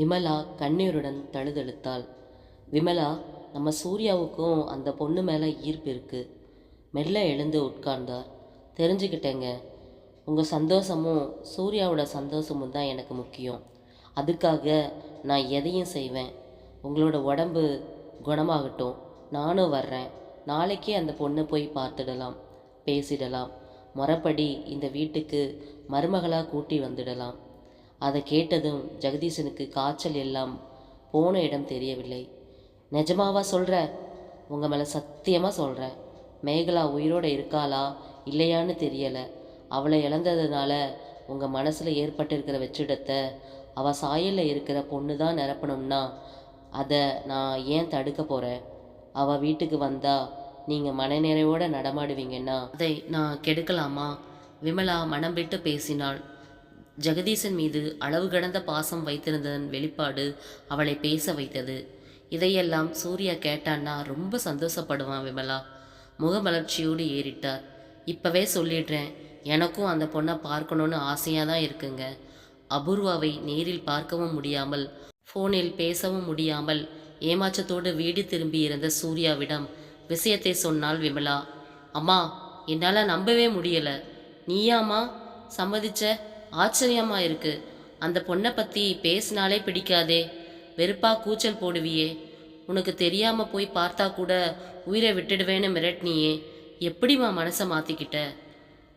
விமலா கண்ணீருடன் தழுதெழுத்தாள். விமலா நம்ம சூர்யாவுக்கும் அந்த பொண்ணு மேலே ஈர்ப்பு இருக்குது மெல்ல எழுந்து உட்கார்ந்தார். தெரிஞ்சுக்கிட்டேங்க. உங்கள் சந்தோஷமும் சூர்யாவோட சந்தோஷமும் தான் எனக்கு முக்கியம். அதுக்காக நான் எதையும் செய்வேன். உங்களோட உடம்பு குணமாகட்டும். நானும் வர்றேன். நாளைக்கே அந்த பொண்ணை போய் பார்த்துடலாம். பேசிடலாம். மொறப்படி இந்த வீட்டுக்கு மருமகளாக கூட்டி வந்துடலாம். அதை கேட்டதும் ஜெகதீசனுக்கு காய்ச்சல் எல்லாம் போன இடம் தெரியவில்லை. நிஜமாவா சொல்கிற உங்கள் மேலே சத்தியமாக சொல்கிறேன் மேகலா உயிரோடு இருக்காளா? இல்லையான்னு தெரியலை. அவளை இழந்ததுனால உங்கள் மனசில் ஏற்பட்டிருக்கிற வெற்றிடத்தை அவள் சாயலில் இருக்கிற பொண்ணு தான் நிரப்பணும்னா அதை நான் ஏன் தடுக்க போகிறேன் அவள் வீட்டுக்கு வந்தால் நீங்கள் மனநிறைவோடு நடமாடுவீங்கன்னா அதை நான் கெடுக்கலாமா? விமலா மனம் விட்டு பேசினாள். ஜெகதீசன் மீது அளவு கடந்த பாசம் வைத்திருந்ததன் வெளிப்பாடு அவளை பேச வைத்தது. இதையெல்லாம் சூர்யா கேட்டான்னா ரொம்ப சந்தோஷப்படுவான் விமலா. முகமலர்ச்சியோடு ஏறிட்டார். இப்போவே சொல்லிடுறேன் எனக்கும் அந்த பொண்ணை பார்க்கணுன்னு ஆசையாக தான் இருக்குங்க. அபூர்வாவை நேரில் பார்க்கவும் முடியாமல் ஃபோனில் பேசவும் முடியாமல் ஏமாற்றத்தோடு வீடு திரும்பி இருந்த சூர்யாவிடம் விஷயத்தை சொன்னாள் விமலா. அம்மா என்னால் நம்பவே முடியலை. நீயாம்மா? சம்மதிச்ச ஆச்சரியமா இருக்கு. அந்த பொண்ணை பற்றி பேசினாலே பிடிக்காதே. வெறுப்பா கூச்சல் போடுவியே. உனக்கு தெரியாம போய் பார்த்தா கூட உயிரை விட்டுடுவேன்னு மிரட்டினியே எப்படிம்மா மனசை மாத்திக்கிட்ட?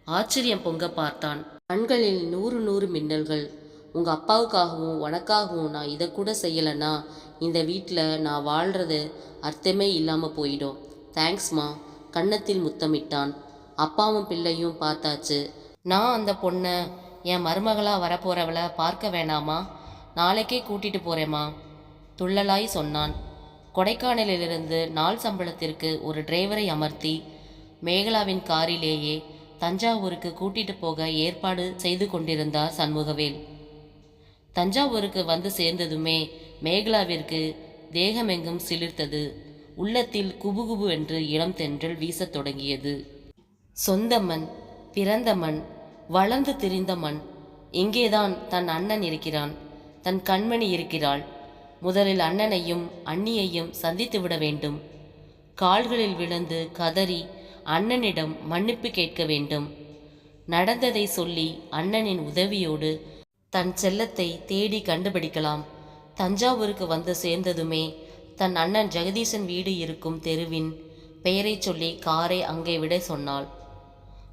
ஆச்சரியம் பொங்க பார்த்தான். கண்களில் நூறு நூறு மின்னல்கள். உங்க அப்பாவுக்காகவும் உனக்காகவும் நான் இதை கூட செய்யலைன்னா இந்த வீட்டில் நான் வாழ்றது அர்த்தமே இல்லாமல் போயிடும். தேங்க்ஸ்மா கன்னத்தில் முத்தமிட்டான். அப்பாவும் பிள்ளையும் பார்த்தாச்சு. நான் அந்த பொண்ணை என் மருமகளாக வரப்போறவளை பார்க்க வேணாமா? நாளைக்கே கூட்டிட்டு போறேம்மா துள்ளலாய் சொன்னான். கொடைக்கானலிலிருந்து நாள் சம்பளத்திற்கு ஒரு டிரைவரை அமர்த்தி மேகலாவின் காரிலேயே தஞ்சாவூருக்கு கூட்டிட்டு போக ஏற்பாடு செய்து கொண்டிருந்தார் சண்முகவேல். தஞ்சாவூருக்கு வந்து சேர்ந்ததுமே மேகலாவிற்கு தேகமெங்கும் சிலிர்த்தது. உள்ளத்தில் குபுகுபு என்று இளம் தென்றல் வீசத் தொடங்கியது. சொந்த மண் பிறந்த மண் வளர்ந்து திரிந்த மண் இங்கேதான் தன் அண்ணன் இருக்கிறான். தன் கண்மணி இருக்கிறாள். முதலில் அண்ணனையும் அண்ணியையும் சந்தித்து விட வேண்டும். கால்களில் விழுந்து கதறி அண்ணனிடம் மன்னிப்பு கேட்க வேண்டும். நடந்ததை சொல்லி அண்ணனின் உதவியோடு தன் செல்லத்தை தேடி கண்டுபிடிக்கலாம். தஞ்சாவூருக்கு வந்து சேர்ந்ததுமே தன் அண்ணன் ஜெகதீசன் வீடு இருக்கும் தெருவின் பெயரைச் சொல்லி காரை அங்கே விட சொன்னாள்.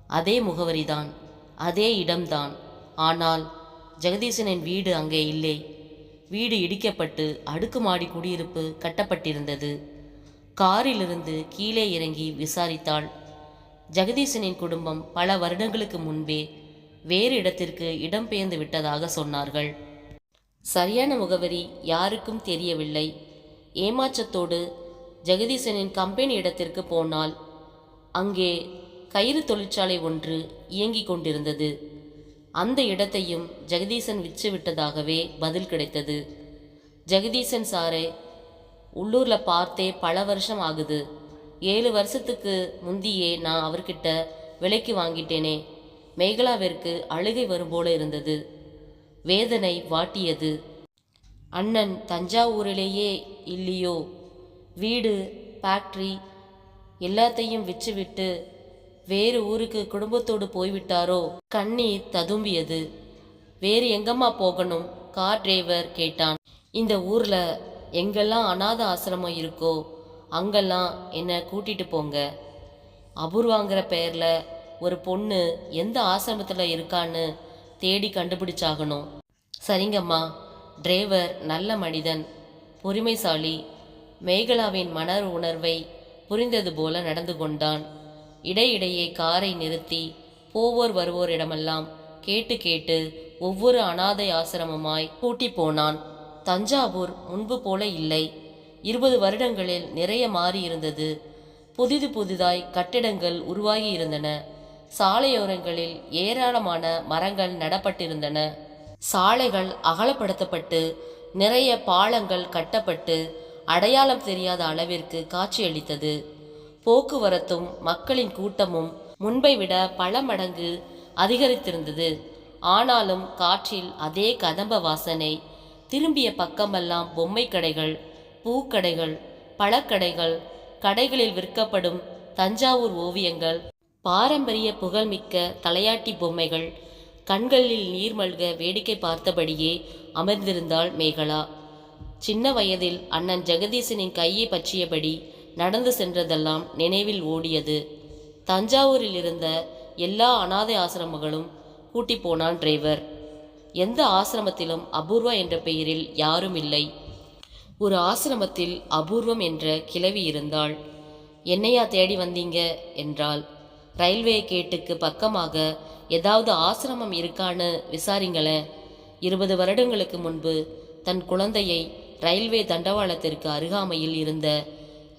அதே முகவரிதான். அதே இடம்தான். ஆனால் ஜெகதீசனின் வீடு அங்கே இல்லை. வீடு இடிக்கப்பட்டு அடுக்குமாடி குடியிருப்பு கட்டப்பட்டிருந்தது. காரிலிருந்து கீழே இறங்கி விசாரித்தாள். ஜெகதீசனின் குடும்பம் பல வருடங்களுக்கு முன்பே வேறு இடத்திற்கு இடம்பெயர்ந்து விட்டதாக சொன்னார்கள். சரியான முகவரி யாருக்கும் தெரியவில்லை. ஏமாற்றத்தோடு ஜெகதீசனின் கம்பெனி இடத்திற்கு போனால் அங்கே கயிறு தொழிற்சாலை ஒன்று இயங்கிக் கொண்டிருந்தது. அந்த இடத்தையும் ஜெகதீசன் விற்று விட்டதாகவே பதில் கிடைத்தது. ஜெகதீசன் சாரை உள்ளூரில் பார்த்தே பல வருஷம் ஆகுது. ஏழு வருஷத்துக்கு முந்தியே நான் அவர்கிட்ட விலைக்கு வாங்கிட்டேனே. மேகலாவிற்கு அழுகை வரும் போல இருந்தது. வேதனை வாட்டியது. அண்ணன் தஞ்சாவூரிலேயே இல்லையோ? வீடு ஃபேக்ட்ரி எல்லாத்தையும் விற்றுவிட்டு வேறு ஊருக்கு குடும்பத்தோடு போய்விட்டாரோ? கண்ணீர் ததும்பியது. வேறு எங்கம்மா போகணும்? கார் டிரைவர் கேட்டான். இந்த ஊர்ல எங்கெல்லாம் அனாத ஆசிரமம் இருக்கோ அங்கெல்லாம் என்னை கூட்டிட்டு போங்க. அபூர்வாங்கிற பெயர்ல ஒரு பொண்ணு எந்த ஆசிரமத்தில் இருக்கான்னு தேடி கண்டுபிடிச்சாகணும். சரிங்கம்மா. டிரைவர் நல்ல மனிதன் பொறுமைசாலி மேகலாவின் மன உணர்வை புரிந்தது போல நடந்து கொண்டான். இடையிடையே காரை நிறுத்தி போவோர் வருவோரிடமெல்லாம் கேட்டு கேட்டு ஒவ்வொரு அனாதை ஆசிரமமாய் கூட்டி போனான். தஞ்சாவூர் முன்பு போல இல்லை. இருபது வருடங்களில் நிறைய மாறியிருந்தது. புதிது புதிதாய் கட்டிடங்கள் உருவாகி இருந்தன சாலையோரங்களில் ஏராளமான மரங்கள் நடப்பட்டிருந்தன. சாலைகள் அகலப்படுத்தப்பட்டு நிறைய பாலங்கள் கட்டப்பட்டு அடையாளம் தெரியாத அளவிற்கு காட்சியளித்தது. போக்குவரத்தும் மக்களின் கூட்டமும் முன்பை விட பல மடங்கு அதிகரித்திருந்தது. ஆனாலும் காற்றில் அதே கதம்ப வாசனை திரும்பிய பக்கமெல்லாம் பொம்மை கடைகள் பூக்கடைகள் பழக்கடைகள் கடைகளில் விற்கப்படும் தஞ்சாவூர் ஓவியங்கள் பாரம்பரிய புகழ்மிக்க தலையாட்டி பொம்மைகள் கண்களில் நீர்மல்க வேடிக்கை பார்த்தபடியே அமர்ந்திருந்தாள் மேகலா. சின்ன வயதில் அண்ணன் ஜெகதீசனின் கையை பற்றியபடி நடந்து சென்றதெல்லாம் நினைவில் ஓடியது. தஞ்சாவூரில் இருந்த எல்லா அனாதை ஆசிரமங்களும் கூட்டி போனான் டிரைவர். எந்த ஆசிரமத்திலும் அபூர்வா என்ற பெயரில் யாரும் இல்லை. ஒரு ஆசிரமத்தில் அபூர்வம் என்ற கிழவி இருந்தாள். என்னையா தேடி வந்தீங்க? என்றாள். ரயில்வே கேட்டுக்கு பக்கமாக ஏதாவது ஆசிரமம் இருக்கான்னு விசாரிங்களேன் இருபது வருடங்களுக்கு முன்பு தன் குழந்தையை ரயில்வே தண்டவாளத்திற்கு அருகாமையில் இருந்த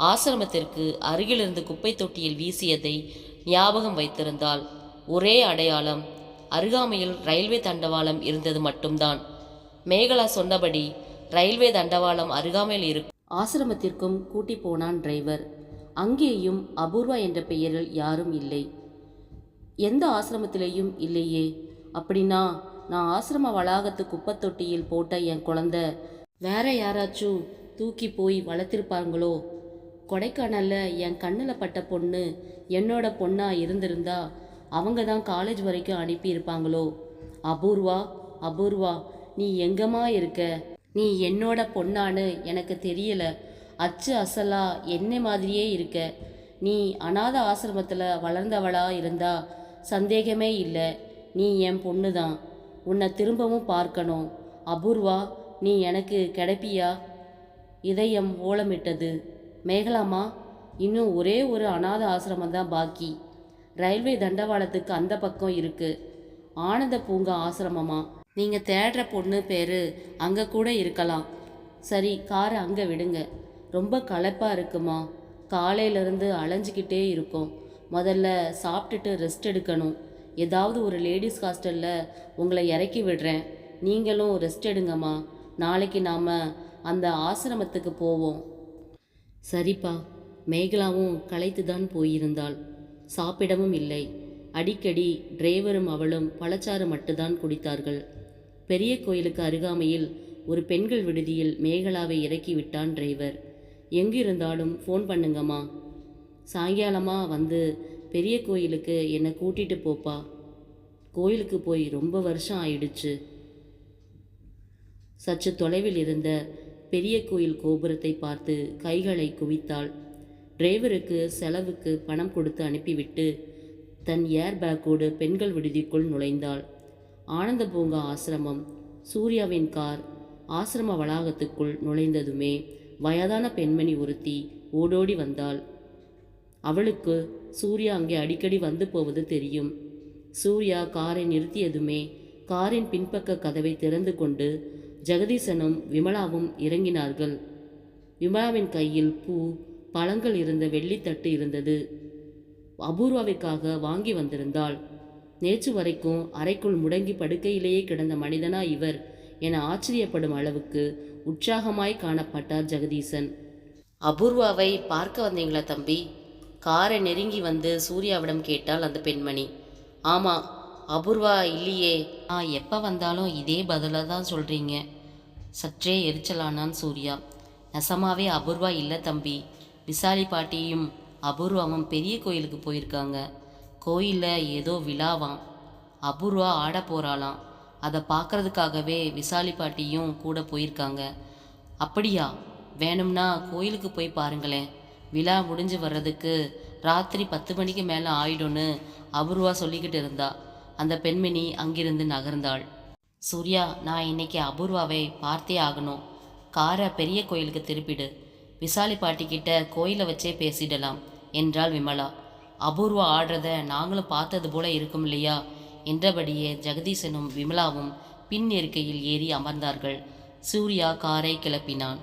ஆசிரமத்திற்கு அருகிலிருந்து குப்பை தொட்டியில் வீசியதை ஞாபகம் வைத்திருந்தாள். ஒரே அடையாளம் அருகாமையில் ரயில்வே தண்டவாளம் இருந்தது மட்டும்தான். மேகலா சொன்னபடி ரயில்வே தண்டவாளம் அருகாமையில் இருக்கும் ஆசிரமத்திற்கும் கூட்டி போனான் டிரைவர். அங்கேயும் அபூர்வா என்ற பெயரில் யாரும் இல்லை. எந்த ஆசிரமத்திலேயும் இல்லையே. அப்படின்னா நான் ஆசிரம வளாகத்து குப்பைத் தொட்டியில் போட்ட என் குழந்தை வேற யாராச்சும் தூக்கி போய் வளர்த்திருப்பாங்களோ கொடைக்கானலில் என் கண்ணில் பட்ட பொண்ணு என்னோட பொண்ணாக இருந்திருந்தா அவங்க தான் காலேஜ் வரைக்கும் அனுப்பியிருப்பாங்களோ? அபூர்வா அபூர்வா நீ எங்கம்மா இருக்க? நீ என்னோட பொண்ணான்னு எனக்கு தெரியல. அச்சு அசலா என்ன மாதிரியே இருக்க. நீ அநாத ஆசிரமத்தில் வளர்ந்தவளா இருந்தா சந்தேகமே இல்லை. நீ என் பொண்ணு தான் உன்னை திரும்பவும் பார்க்கணும். அபூர்வா நீ எனக்கு கிடைப்பியா? இதயம் ஓலமிட்டது. மேகலாமா இன்னும் ஒரே ஒரு அநாத ஆசிரமம் தான் பாக்கி. ரயில்வே தண்டவாளத்துக்கு அந்த பக்கம் இருக்கு. ஆனந்த பூங்கா ஆசிரமமா? நீங்க தேடுற பொண்ணு பேரு அங்க கூட இருக்கலாம். சரி காரை அங்க விடுங்க. ரொம்ப களைப்பா இருக்குமா? காலையிலேருந்து அலைஞ்சிக்கிட்டே இருக்கும். முதல்ல சாப்பிட்டுட்டு ரெஸ்ட் எடுக்கணும். ஏதாவது ஒரு லேடிஸ் ஹாஸ்டலில் உங்களை இறக்கி விடுறேன். நீங்களும் ரெஸ்ட் எடுங்கம்மா. நாளைக்கு நாம் அந்த ஆசிரமத்துக்கு போவோம். சரிப்பா. மேகலாவும் களைத்து தான் போயிருந்தாள். சாப்பிடவும் இல்லை. அடிக்கடி டிரைவரும் அவளும் பழச்சாறு மட்டும்தான் குடித்தார்கள். பெரிய கோயிலுக்கு அருகாமையில் ஒரு பெண்கள் விடுதியில் மேகலாவை இறக்கி விட்டான் டிரைவர். எங்கிருந்தாலும் ஃபோன் பண்ணுங்கம்மா. சாயங்காலமாக வந்து பெரிய கோயிலுக்கு என்னை கூட்டிட்டு போப்பா. கோயிலுக்கு போய் ரொம்ப வருஷம் ஆயிடுச்சு. சற்று தொலைவில் இருந்த பெரிய கோயில் கோபுரத்தை பார்த்து கைகளை குவித்தாள். டிரைவருக்கு செலவுக்கு பணம் கொடுத்து அனுப்பிவிட்டு தன் ஏர் பேக்கோடு பெண்கள் விடுதிக்குள் நுழைந்தாள். ஆனந்த பூங்கா ஆசிரமம் சூர்யாவின் கார் ஆசிரம வளாகத்துக்குள் நுழைந்ததுமே வயதான பெண்மணி ஒருத்தி ஓடோடி வந்தாள். அவளுக்கு சூர்யா அங்கே அடிக்கடி வந்து போவது தெரியும். சூர்யா காரை நிறுத்தியதுமே காரின் பின்பக்க கதவை திறந்து கொண்டு ஜெகதீசனும் விமலாவும் இறங்கினார்கள். விமலாவின் கையில் பூ பழங்கள் இருந்த வெள்ளித்தட்டு இருந்தது. அபூர்வாவிற்காக வாங்கி வந்திருந்தாள். நேற்று வரைக்கும் அறைக்குள் முடங்கி படுக்கையிலேயே கிடந்த மனிதனா இவர் என ஆச்சரியப்படும் அளவுக்கு உற்சாகமாய் காணப்பட்டார் ஜெகதீசன். அபூர்வாவை பார்க்க வந்தீங்களா தம்பி? காரை நெருங்கி வந்து சூர்யாவிடம் கேட்டால் அந்த பெண்மணி. ஆமாம் அபூர்வா இல்லையே ஆ எப்போ வந்தாலும் இதே பதிலாக தான் சொல்கிறீங்க சற்றே எரிச்சலானான் சூர்யா. நெசமாவே அபூர்வா இல்லை தம்பி. விசாலி பாட்டியும் அபூர்வாவும் பெரிய கோயிலுக்கு போயிருக்காங்க. கோயிலில் ஏதோ விழாவாம். அபூர்வா ஆட போகிறாளாம் அதை பார்க்கறதுக்காகவே விசாலி பாட்டியும் கூட போயிருக்காங்க. அப்படியா? வேணும்னா கோயிலுக்கு போய் பாருங்களேன். விழா முடிஞ்சு வர்றதுக்கு ராத்திரி பத்து மணிக்கு மேலே ஆயிடும்னு அபூர்வா சொல்லிக்கிட்டு இருந்தா. அந்த பெண்மணி அங்கிருந்து நகர்ந்தாள். சூர்யா நான் இன்னைக்கு அபூர்வாவை பார்த்தே ஆகணும். காரை பெரிய கோயிலுக்கு திருப்பிடு. விசாலி பாட்டிக்கிட்ட கோயிலை வச்சே பேசிடலாம் என்றாள் விமலா. அபூர்வா ஆடுறத நாங்களும் பார்த்தது போல இருக்கும் இல்லையா? என்றபடியே ஜெகதீசனும் விமலாவும் பின் இருக்கையில் ஏறி அமர்ந்தார்கள். சூர்யா காரை கிளப்பினான்.